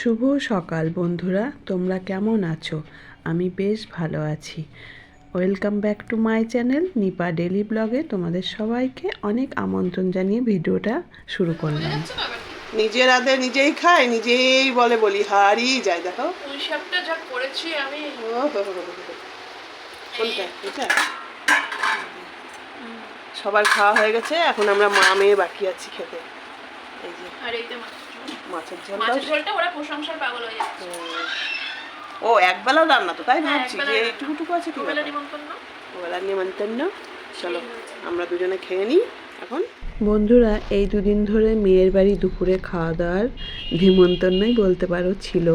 শুভ সকাল বন্ধুরা। তোমরা কেমন আছো? আমি বেশ ভালো আছি। Welcome back to my channel Nipa daily ব্লগে তোমাদের সবাইকে অনেক আমন্ত্রণ জানিয়ে ভিডিওটা শুরু করলাম। নিজের হাতে নিজেই খায় নিজেই বলে বলি হারিয়ে যায় দেখো। শাকটা যা করেছি আমি। সবার খাওয়া হয়ে গেছে এখন আমরা মা মেয়ে বাকি আছি খেতে। এই যে। আর এই মাছের ঝোল। মাছের ঝোলটা মাছের ঝোলটা ওরা প্রশংসার পাগল হয়ে যাচ্ছে। ও একবেলা রান্না তো তাই হ্যাঁ, ভাবছি যে রান্না। এইটুকুটুকু আছে কি ব্যাপার? নিমন্ত্রণ। ওবেলা নিমন্ত্রণ। চলো আমরা দুজনে খেয়ে নিই এখন। বন্ধুরা এই দুদিন ধরে মেয়ের বাড়ি দুপুরে খাওয়া দাওয়ার নিমন্ত্রণই বলতে পারো ছিল।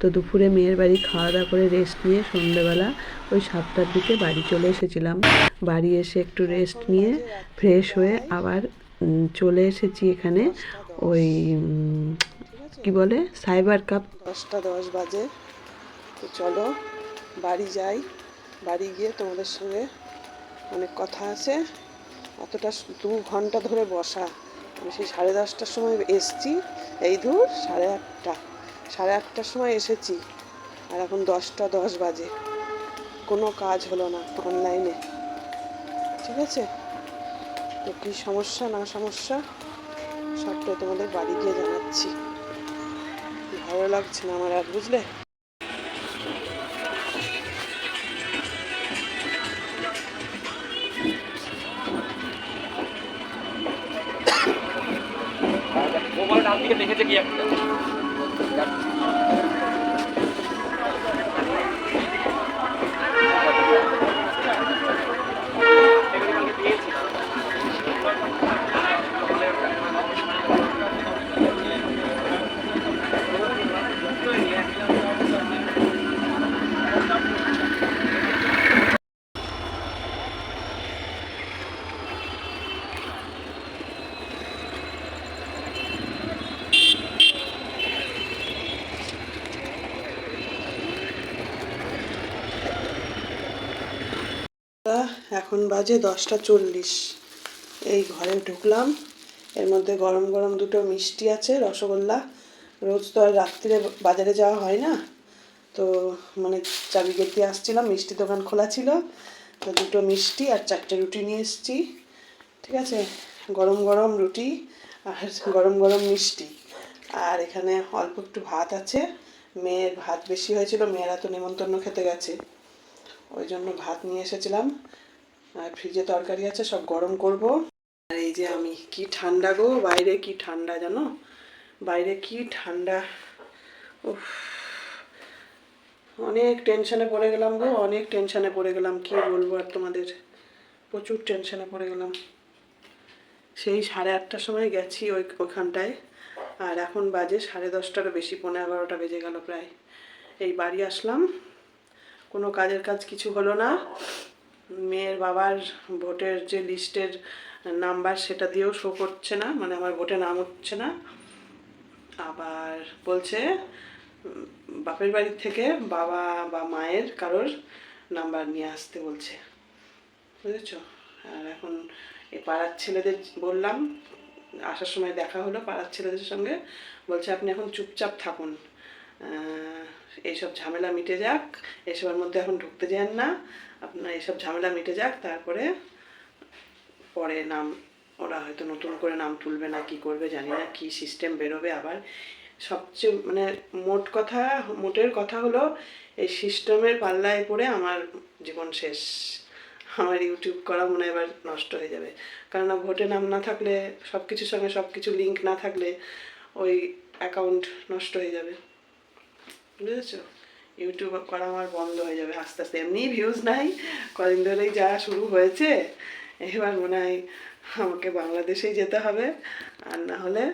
তো দুপুরে মেয়ের বাড়ি খাওয়া দাওয়া করে রেস্ট নিয়ে সন্ধেবেলা ওই সাতটার দিকে বাড়ি চলে এসেছিলাম। বাড়ি এসে একটু রেস্ট নিয়ে ফ্রেশ হয়ে আবার চলে এসেছি এখানে ওই উম, কি বলে? সাইবার কাপ দশটা, দশ বাজে। তো চলো, বাড়ি যাই। বাড়ি গিয়ে তোমাদের সঙ্গে অনেক কথা আছে। অতটা স- দু ঘণ্টা ধরে বসা। আমি সেই সাড়ে দশটার সময় এসছি। এই দূর সাড়ে আটটা। সাড়ে আটটার সময় এসেছি। আর এখন দশটা, দশ বাজে। কোনো কাজ হলো না অনলাইনে। ঠিক আছে? তো কী সমস্যা, না সমস্যা, সবটাই তোমাদের বাড়ি গিয়ে জানাচ্ছি। ভালো লাগছে না আমার আর বুঝলে? মোবাইল ডান দিকে দেখেছে কি একটা তা এখন বাজে দশটা চল্লিশ। এই ঘরে ঢুকলাম। এর মধ্যে গরম গরম দুটো মিষ্টি আছে, রসগোল্লা। রোজ তো আর রাত্রিরে বাজারে যাওয়া হয় না। তো মানে চাবি গেট দিয়ে আসছিলাম, মিষ্টি দোকান খোলা ছিল। তো দুটো মিষ্টি আর চারটে রুটি নিয়ে এসেছি। ঠিক আছে? গরম গরম রুটি আর গরম গরম মিষ্টি। আর এখানে অল্প একটু ভাত আছে। মেয়ের ভাত বেশি হয়েছিল, মেয়েরা তো নেমন্তন্ন খেতে গেছে। ওই জন্য ভাত নিয়ে এসেছিলাম। আর ফ্রিজে তরকারি আছে, সব গরম করব। আর এই যে আমি কি ঠান্ডা গো, বাইরে কি ঠান্ডা জানো? বাইরে কি ঠান্ডা। উফ, অনেক টেনশনে পড়ে গেলাম গো, অনেক টেনশনে পড়ে গেলাম, কি বলব আর তোমাদের? প্রচুর টেনশনে পড়ে গেলাম। সেই সাড়ে আটটার সময় গেছি ওই, ওখানটায়। আর এখন বাজে সাড়ে দশটারও বেশি, পনেরো এগারোটা বেজে গেল প্রায়। এই বাড়ি আসলাম কোনো কাজের কাজ কিছু হলো না। মেয়ের বাবার ভোটের যে লিস্টের নাম্বার সেটা দিয়েও শো করছে না মানে আমার ভোটে নাম হচ্ছে না। আবার বলছে বাপের বাড়ির থেকে বাবা বা মায়ের কারোর নাম্বার নিয়ে আসতে বলছে। বুঝেছ? আর এখন এই পাড়ার ছেলেদের বললাম, আসার সময় দেখা হলো পাড়ার ছেলেদের সঙ্গে। বলছে, আপনি এখন চুপচাপ থাকুন। এইসব ঝামেলা মিটে যাক, এসবের মধ্যে এখন ঢুকতে যান না। আপনার এইসব ঝামেলা মিটে যাক, তারপরে পরে নাম, ওরা হয়তো নতুন করে নাম তুলবে না, কি করবে জানি না, কি সিস্টেম বেরোবে আবার। সবচেয়ে মানে মোট কথা, মোটের কথা হলো, এই সিস্টেমের পাল্লায় পড়ে আমার জীবন শেষ। আমার ইউটিউব করা মনে এবার নষ্ট হয়ে যাবে। কেননা ভোটে নাম না থাকলে সব কিছুর সঙ্গে সব কিছু লিঙ্ক না থাকলে, ওই অ্যাকাউন্ট নষ্ট হয়ে যাবে। বুঝেছ? ইউটিউব করা আমার বন্ধ হয়ে যাবে আস্তে আস্তে। এমনিই ভিউজ নাই, কদিন ধরেই যা শুরু হয়েছে, এবার মনে হয় আমাকে বাংলাদেশেই যেতে হবে। আর না হলে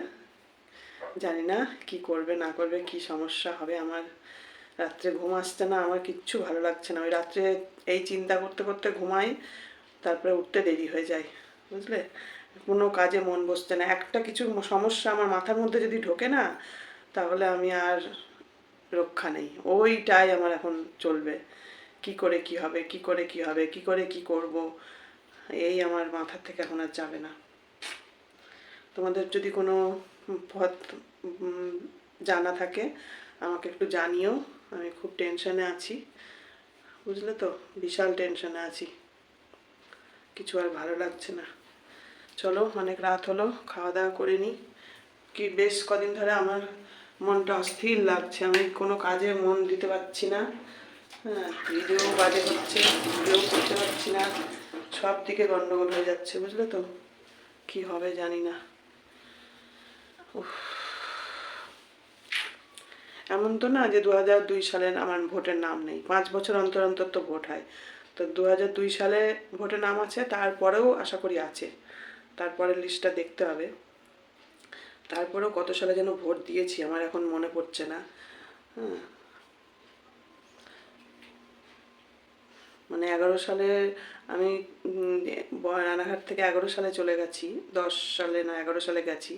জানি না কি করবে, না করবে, কি সমস্যা হবে আমার। রাত্রে ঘুম আসছে না, আমার কিচ্ছু ভালো লাগছে না। ওই রাত্রে এই চিন্তা করতে করতে ঘুমাই, তারপরে উঠতে দেরি হয়ে যায়, বুঝলে? কোনো কাজে মন বসছে না। একটা কিছু সমস্যা আমার মাথার মধ্যে যদি ঢোকে না, তাহলে আমি আর রক্ষা নেই। ওইটাই আমার এখন চলবে। কি করে কি হবে, কি করে কি হবে, কি করে কি করব, এই আমার মাথার থেকে এখন আর যাবে না। তোমাদের যদি কোনো পথ জানা থাকে, আমাকে একটু জানিও। আমি খুব টেনশনে আছি। বুঝলে তো? বিশাল টেনশনে আছি। কিছু আর ভালো লাগছে না। চলো, অনেক রাত হলো খাওয়া দাওয়া করে নিই। কি, বেশ কদিন ধরে আমার মনটা অস্থির লাগছে, আমি কোনো কাজে মন দিতে পারছি না। হ্যাঁ ভিডিও বাজে হচ্ছে ভিডিও করতে পারছি না। সব দিকে গন্ডগোল হয়ে যাচ্ছে, বুঝলে তো? কি হবে জানি না। এমন তো না যে দু দুই সালের আমার ভোটের নাম নেই। পাঁচ বছর অন্তর অন্তর তো ভোট হয়। তো দু দুই সালে ভোটের নাম আছে, তারপরেও আশা করি আছে। তারপরের লিস্টটা দেখতে হবে। তারপরেও কত সালে যেন ভোট দিয়েছি আমার এখন মনে পড়ছে না। হ্যাঁ। মানে এগারো সালে আমি রানাঘাট থেকে এগারো সালে চলে গেছি। দশ সালে না, এগারো সালে গেছি।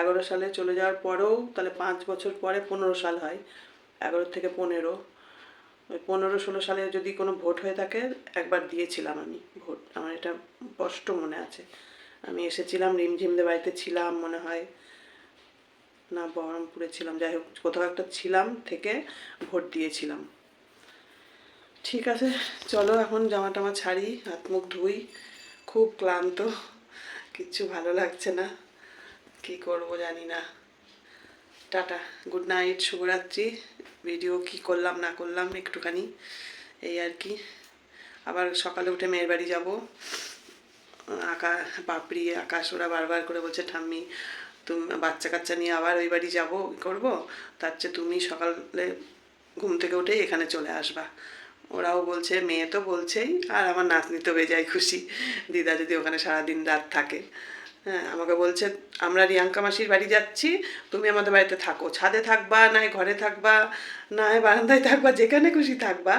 এগারো সালে চলে যাওয়ার পরেও তাহলে পাঁচ বছর পরে পনেরো সাল হয়। এগারো থেকে পনেরো। ওই পনেরো ষোলো সালে যদি কোনো ভোট হয়ে থাকে, একবার দিয়েছিলাম আমি ভোট। আমার এটা স্পষ্ট মনে আছে। আমি এসেছিলাম রিমঝিমদের বাড়িতে ছিলাম মনে হয়। না, বহরমপুরে ছিলাম। যাই হোক, কোথাও একটা ছিলাম থেকে ভোট দিয়েছিলাম। ঠিক আছে, চলো এখন জামা টামা ছাড়ি, হাত মুখ ধুই। খুব ক্লান্ত, কিচ্ছু ভালো লাগছে না। কি করব জানি না। টাটা, গুড নাইট, শুভরাত্রি। ভিডিও কি করলাম, না করলাম, একটুখানি, এই আর কি। আবার সকালে উঠে মেয়ের বাড়ি যাব। আকা পাপড়ি আকাশ ওরা বারবার করে বলছে, ঠাম্মি, তুমি বাচ্চা কাচ্চা নিয়ে আবার ওই বাড়ি যাব করব? তার চেয়ে তুমি সকালে ঘুম থেকে উঠেই এখানে চলে আসবা। ওরাও বলছে, মেয়ে তো বলছেই, আর আমার নাতনি তো বেজায় খুশি। দিদা যদি ওখানে সারাদিন রাত থাকে। হ্যাঁ আমাকে বলছে, আমরা রিয়াঙ্কা মাসির বাড়ি যাচ্ছি, তুমি আমাদের বাড়িতে থাকো। ছাদে থাকবা, না ঘরে থাকবা, না বারান্দায় থাকবা, যেখানে খুশি থাকবা,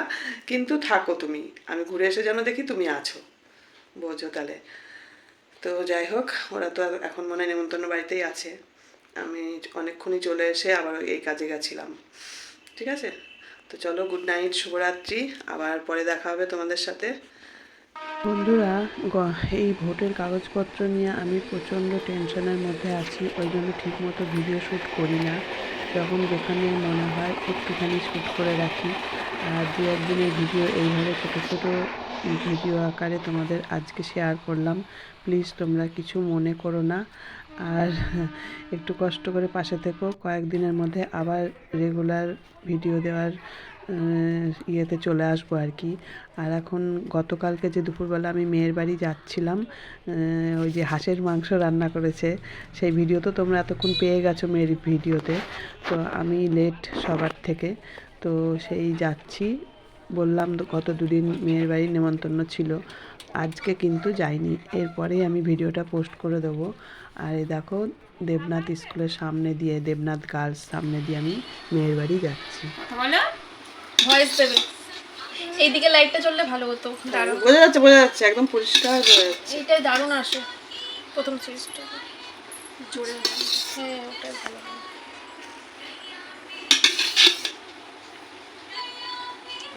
কিন্তু থাকো তুমি। আমি ঘুরে এসে যেন দেখি তুমি আছো। বোঝো তাহলে। তো যাই হোক, ওরা তো এখন মনে হয় নেমন্তন্ন বাড়িতেই আছে। আমি অনেকক্ষণই চলে এসে আবার এই কাজে গেছিলাম। ঠিক আছে? তো চলো গুড নাইট শুভরাত্রি। আবার পরে দেখা হবে তোমাদের সাথে। বন্ধুরা এই ভোটের কাগজপত্র নিয়ে আমি প্রচণ্ড টেনশনের মধ্যে আছি। ওই জন্য ঠিকমতো ভিডিও শ্যুট করি না। যখন যেখানে মনে হয় একটুখানি শ্যুট করে রাখি। আর দু একদিনের ভিডিও এইভাবে ছোটো ছোটো ভিডিও আকারে তোমাদের আজকে শেয়ার করলাম। প্লিজ তোমরা কিছু মনে করো না। আর একটু কষ্ট করে পাশে থেকো। কয়েকদিনের মধ্যে আবার রেগুলার ভিডিও দেওয়ার ইয়েতে চলে আসব আর কি। আর এখন গতকালকে যে দুপুরবেলা আমি মেয়ের বাড়ি যাচ্ছিলাম ওই যে হাঁসের মাংস রান্না করেছে, সেই ভিডিও তো তোমরা এতক্ষণ পেয়ে গেছো মেয়ের ভিডিওতে তো। আমি লেট সবার থেকে। তো সেই যাচ্ছি। বললাম তো গত দুদিন মেয়ের বাড়ি নেমন্তন্ন ছিল। আজকে কিন্তু যাইনি। এরপরেই আমি ভিডিওটা পোস্ট করে দেবো। আর এই দেখো দেবনাথ স্কুলের সামনে দিয়ে দেবনাথ গার্লস সামনে দিয়ে আমি মেয়ের বাড়ি যাচ্ছি। ভয়েস দেবে। এইদিকে লাইটটা জ্বললে ভালো হতো। দারুণ বোঝা যাচ্ছে বোঝা যাচ্ছে একদম পরিষ্কার বোঝা যাচ্ছে। এইটাই দারুণ আসে। প্রথম সিরিজটা জোরে। হ্যাঁ ওটাই ভালো।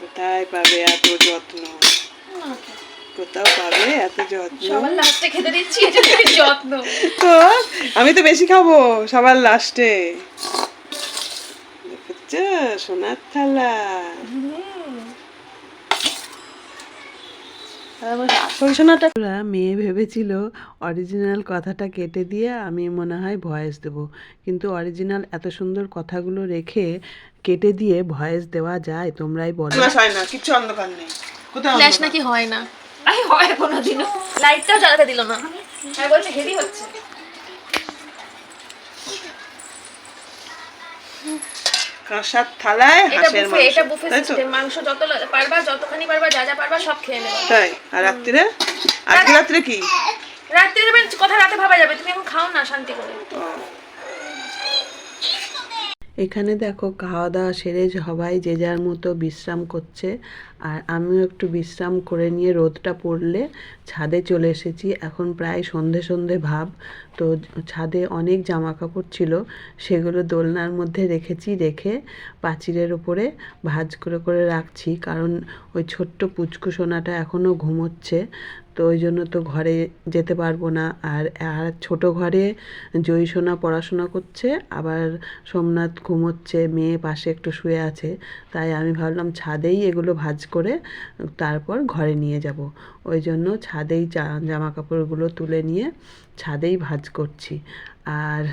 কোথায় পাবে এত যত্ন? কোথাও পাবে এত যত্ন? সবার লাস্টে খেতে দিচ্ছি যত্ন। তো আমি তো বেশি খাব সবার লাস্টে দেখছ? সোনার থালা। ওরা মেয়ে ভেবেছিল অরিজিনাল কথাটা কেটে দিয়ে আমি মনে হয় ভয়েস দেব। কিন্তু অরিজিনাল এত সুন্দর কথাগুলো রেখে কেটে দিয়ে ভয়েস দেওয়া যায় তোমরাই বলো। হয় না কিচ্ছু অন্ধকার নেই। কোথায় ফ্ল্যাশ নাকি হয় না? আই হয় কোনোদিনও। লাইটটাও জ্বালাতে দিল না। আর বলছে হেভি হচ্ছে। কাঁসার থালায় হাঁসের এটা মাংস। বুফে সিস্টেম মাংস যত পারবা যতখানি পারবা যা যা পারবা সব খেয়ে নেবে। তাই? আর রাত্রিরে? আজকে রাত্রে কি? রাত্রে যাবে কথা রাতে ভাবা যাবে তুমি এখন খাও না শান্তি করে। এখানে দেখো খাওয়া দাওয়া সেরে সবাই যে যার মতো বিশ্রাম করছে। আর আমিও একটু বিশ্রাম করে নিয়ে রোদটা পড়লে ছাদে চলে এসেছি। এখন প্রায় সন্ধে সন্ধে ভাব। তো ছাদে অনেক জামা কাপড় ছিল, সেগুলো দোলনার মধ্যে রেখেছি, রেখে পাঁচিরের ওপরে ভাঁজ করে করে রাখছি। কারণ ওই ছোট্ট পুচকু সোনাটা এখনও ঘুমোচ্ছে। তো ওই জন্য তো ঘরে যেতে পারব না। আর আর ছোটো ঘরে জয়ী সোনা পড়াশোনা করছে, আবার সোমনাথ ঘুমোচ্ছে, মেয়ে পাশে একটু শুয়ে আছে। তাই আমি ভাবলাম ছাদেই এগুলো ভাজ করে তারপর ঘরে নিয়ে যাব। ওই জন্য ছাদেই জামা কাপড়গুলো তুলে নিয়ে ছাদেই ভাজ করছি। আর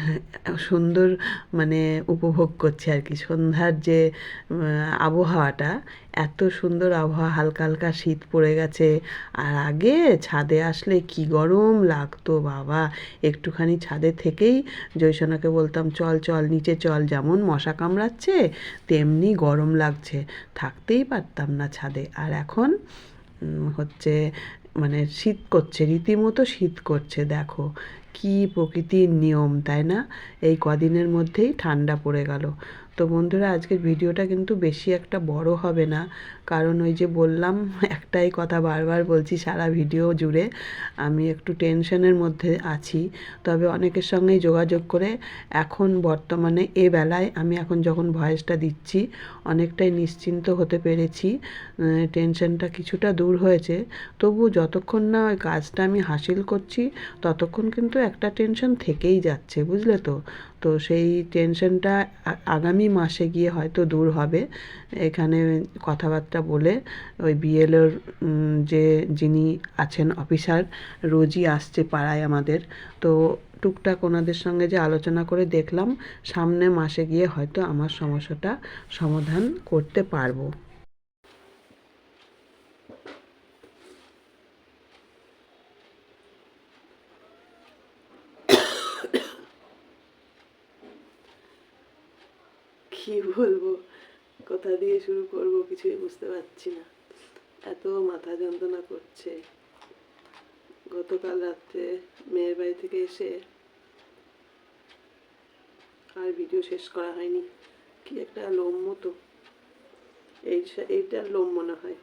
সুন্দর মানে উপভোগ করছি আর কি। সন্ধ্যার যে আবহাওয়াটা, এত সুন্দর আবহাওয়া, হালকা হালকা শীত পড়ে গেছে। আর আগে ছাদে আসলে কি গরম লাগতো, বাবা। একটুখানি ছাদে থেকেই জয়সোনাকে বলতাম, চল চল, নিচে চল। যেমন মশা কামড়াচ্ছে, তেমনি গরম লাগছে। থাকতেই পারতাম না ছাদে। আর এখন হচ্ছে মানে শীত করছে, রীতিমতো শীত করছে, দেখো। কি প্রকৃতির নিয়ম তাই না? এই কদিনের মধ্যেই ঠান্ডা পড়ে গেল। তো বন্ধুরা, আজকের ভিডিওটা কিন্তু বেশি একটা বড় হবে না। কারণ ওই যে বললাম, একটাই কথা বারবার বলছি সারা ভিডিও জুড়ে, আমি একটু টেনশনের মধ্যে আছি। তবে অনেকের সঙ্গেই যোগাযোগ করে এখন বর্তমানে এ বেলায় আমি এখন যখন ভয়েসটা দিচ্ছি, অনেকটাই নিশ্চিন্ত হতে পেরেছি। টেনশনটা কিছুটা দূর হয়েছে। তবু যতক্ষণ না ওই কাজটা আমি হাসিল করছি, ততক্ষণ কিন্তু একটা টেনশন থেকেই যাচ্ছে, বুঝলে তো? তো সেই টেনশনটা আগামী মাসে গিয়ে হয়তো দূর হবে। এখানে কথাবার্তা বলে ওই বিএলওর যে যিনি আছেন অফিসার রোজই আসছে পাড়ায় আমাদের। তো টুকটাক ওনাদের সঙ্গে যে আলোচনা করে দেখলাম, সামনে মাসে গিয়ে হয়তো আমার সমস্যাটা সমাধান করতে পারব। কি বলব? কোথা দিয়ে শুরু করব, কিছুই বুঝতে পারছি না। এত মাথা যন্ত্রণা করছে। গতকাল রাত্রে মেয়ের বাড়ি থেকে এসে আর ভিডিও শেষ করা হয়নি। কি একটা লোম মতো এই এইটার লোম মনে হয়।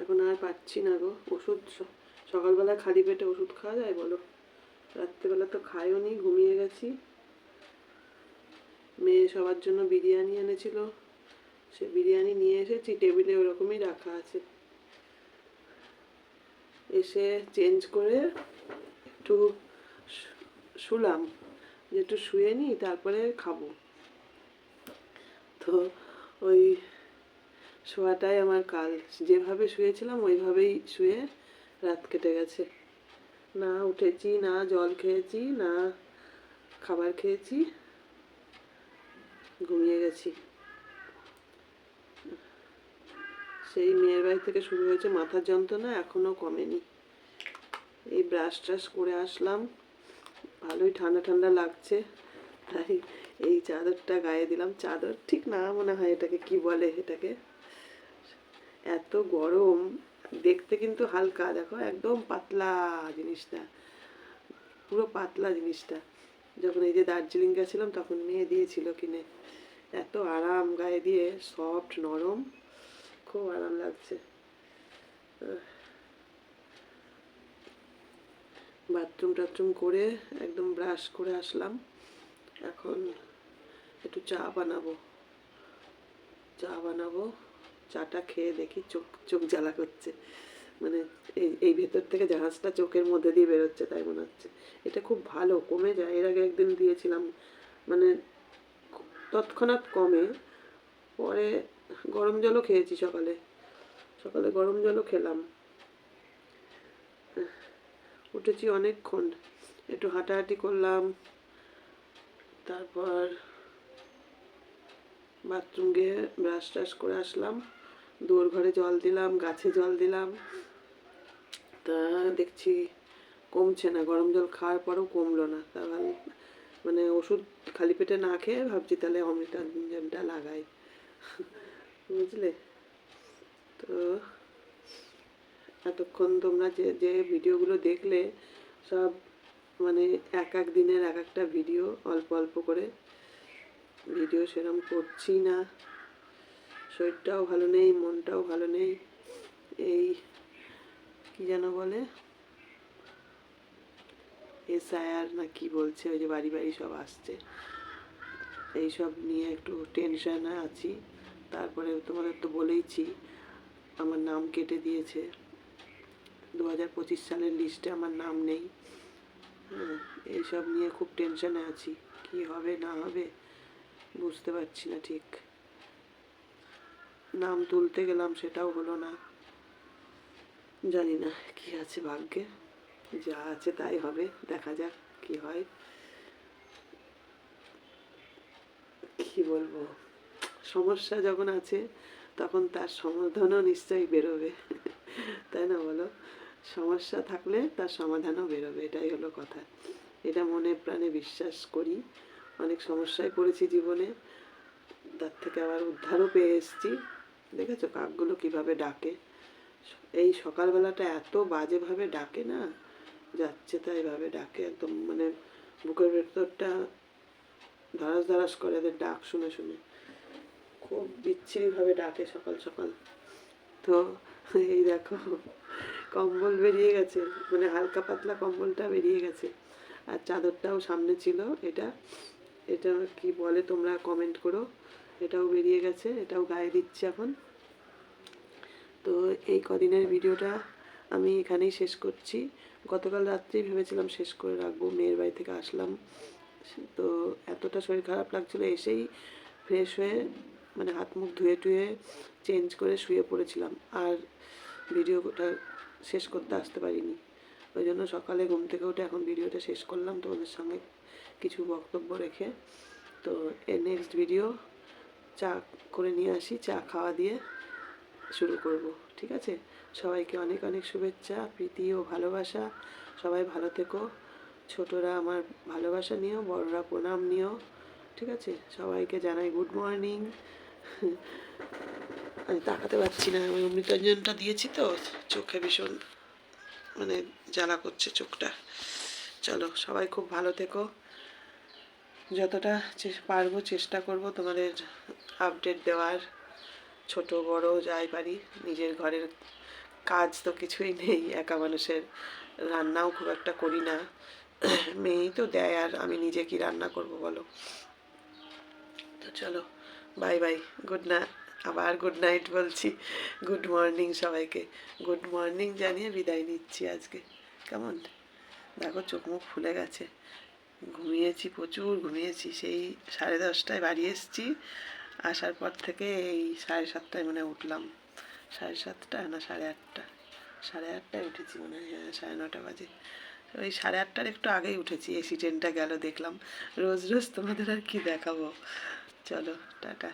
এখন আর পাচ্ছি না গো। ওষুধ সকালবেলা খালি পেটে ওষুধ খাওয়া যায় বলো? রাত্রেবেলা তো খাইও নি ঘুমিয়ে গেছি। মেয়ে সবার জন্য বিরিয়ানি এনেছিল। সে বিরিয়ানি নিয়ে এসেছি টেবিলে ওরকমই রাখা আছে। এসে চেঞ্জ করে একটু শুলাম। যে একটু শুয়ে নিই, তারপরে খাব। তো ওই শোয়াটাই আমার কাল। যেভাবে শুয়েছিলাম, ওইভাবেই শুয়ে রাত কেটে গেছে। না উঠেছি, না জল খেয়েছি, না খাবার খেয়েছি। ঘুমিয়ে গেছি। সেই মেয়ের বাড়ি থেকে শুরু হয়েছে মাথার যন্ত্রণা, এখনও কমেনি। এই ব্রাশ ট্রাশ করে আসলাম, ভালোই ঠান্ডা ঠান্ডা লাগছে, তাই এই চাদরটা গায়ে দিলাম। চাদর ঠিক না মনে হয় এটাকে, কি বলে এটাকে? এত গরম, দেখতে কিন্তু হালকা, দেখো, একদম পাতলা জিনিসটা, পুরো পাতলা জিনিসটা। যখন এই যে দার্জিলিং গেছিলাম, তখন মেয়ে দিয়েছিল কিনে। এত আরাম, গায়ে দিয়ে সফট নরম। খুব আরাম লাগছে। বাথরুম টাথরুম করে একদম ব্রাশ করে আসলাম। এখন একটু চা বানাবো। চা বানাবো। চাটা খেয়ে দেখি চোখ চোখ জ্বালা করছে। মানে এই এই ভেতর থেকে জাহাজটা চোখের মধ্যে দিয়ে বেরোচ্ছে তাই মনে হচ্ছে। এটা খুব ভালো, কমে যায়। এর আগে একদিন দিয়েছিলাম মানে তৎক্ষণাৎ কমে। পরে গরম জলও খেয়েছি সকালে। সকালে গরম জলও খেলাম। উঠেছি অনেকক্ষণ। একটু হাঁটাহাঁটি করলাম। তারপর বাথরুম গিয়ে ব্রাশ ট্রাশ করে আসলাম। দোর ঘরে জল দিলাম, গাছে জল দিলাম। তা দেখছি কমছে না, গরম জল খাওয়ার পরেও কমলো না। তা মানে ওষুধ খালি পেটে না খেয়ে ভাবছি তাহলে অমৃতাঞ্জনটা লাগাই। বুঝলে? তো এতক্ষণ তোমরা যে যে ভিডিওগুলো দেখলে সব মানে এক এক দিনের এক একটা ভিডিও, অল্প অল্প করে ভিডিও সেরকম করছি না। শরীরটাও ভালো নেই, মনটাও ভালো নেই। এই কি যেন বলে? এসআইআর না কি বলছে? ওই যে বাড়ি বাড়ি সব আসছে। এই সব নিয়ে একটু টেনশনে আছি। তারপরে তোমাদের তো বলেইছি আমার নাম কেটে দিয়েছে। দু হাজার পঁচিশ সালের লিস্টে আমার নাম নেই। হ্যাঁ, এইসব নিয়ে খুব টেনশনে আছি। কি হবে না হবে বুঝতে পারছি না ঠিক। নাম তুলতে গেলাম সেটাও হলো না। জানি না কি আছে ভাগ্যে, যা আছে তাই হবে, দেখা যাক কি হয়। কি বলব? সমস্যা যখন আছে, তখন তার সমাধানও নিশ্চয়ই বেরোবে। তাই না বলো? সমস্যা থাকলে তার সমাধানও বেরোবে, এটাই হলো কথা। এটা মনে প্রাণে বিশ্বাস করি। অনেক সমস্যায় পড়েছি জীবনে। তার থেকে আবার উদ্ধারও পেয়ে এসেছি। দেখেছ কাকগুলো কীভাবে ডাকে। এই সকালবেলাটা এত বাজেভাবে ডাকে না, যাচ্ছে তাই ভাবে ডাকে একদম মানে বুকের ভেতরটা ধারাস ধারাস করে এদের ডাক শুনে শুনে। খুব বিচ্ছিরিভাবে ডাকে সকাল সকাল। তো এই দেখো, কম্বল বেরিয়ে গেছে মানে হালকা পাতলা কম্বলটা বেরিয়ে গেছে। আর চাদরটাও সামনে ছিল এটা এটা কি বলে তোমরা কমেন্ট করো। এটাও বেরিয়ে গেছে, এটাও গায়ে দিচ্ছে এখন। তো এই কদিনের ভিডিওটা আমি এখানেই শেষ করছি। গতকাল রাত্রেই ভেবেছিলাম শেষ করে রাখব, মেয়ের বাড়ি থেকে আসলাম। তো এতটা শরীর খারাপ লাগছিল, এসেই ফ্রেশ হয়ে মানে হাত মুখ ধুয়ে টুয়ে চেঞ্জ করে শুয়ে পড়েছিলাম। আর ভিডিওটা শেষ করতে আসতে পারিনি। ওই জন্য সকালে ঘুম থেকে উঠে এখন ভিডিওটা শেষ করলাম তোমাদের সঙ্গে কিছু বক্তব্য রেখে। তো এর নেক্সট ভিডিও চা করে নিয়ে আসি, চা খাওয়া দিয়ে। শুরু করব, ঠিক আছে? সবাইকে অনেক অনেক শুভেচ্ছা, প্রীতি ও ভালোবাসা। সবাই ভালো থেকো। ছোটরা আমার ভালোবাসা নিও, বড়রা প্রণাম নিও, ঠিক আছে? সবাইকে জানাই গুড মর্নিং আমি তাকাতে পারছি না, আমি অমৃতাঞ্জনটা দিয়েছি তো, চোখে ভীষণ মানে জ্বালা করছে চোখটা। চলো, সবাই খুব ভালো থেকো। যতটা পারব চেষ্টা করব তোমাদের আপডেট দেওয়ার। ছোট, বড় যাই পারি, নিজের ঘরের কাজ তো কিছুই নেই, একা মানুষের রান্নাও খুব একটা করি না। মেয়েই তো দেয়, আর আমি নিজে কি রান্না করব বলো? তো চলো বাই বাই গুড না আবার গুড নাইট বলছি। গুড মর্নিং সবাইকে। গুড মর্নিং জানিয়ে বিদায় নিচ্ছি আজকে। কেমন? দেখো চোখ মুখ ফুলে গেছে। ঘুমিয়েছি প্রচুর, ঘুমিয়েছি। সেই সাড়ে দশটায় বাড়ি এসেছি। আসার পর থেকে এই সাড়ে সাতটায় মানে উঠলাম। সাড়ে সাতটা না সাড়ে আটটা? সাড়ে আটটায় উঠেছি মনে হয় হ্যাঁ সাড়ে নটা বাজে। ওই সাড়ে আটটার একটু আগেই উঠেছি, এসি ট্রেনটা গেল, দেখলাম। রোজ রোজ তোমাদের আর কি দেখাবো। চলো, টাটা।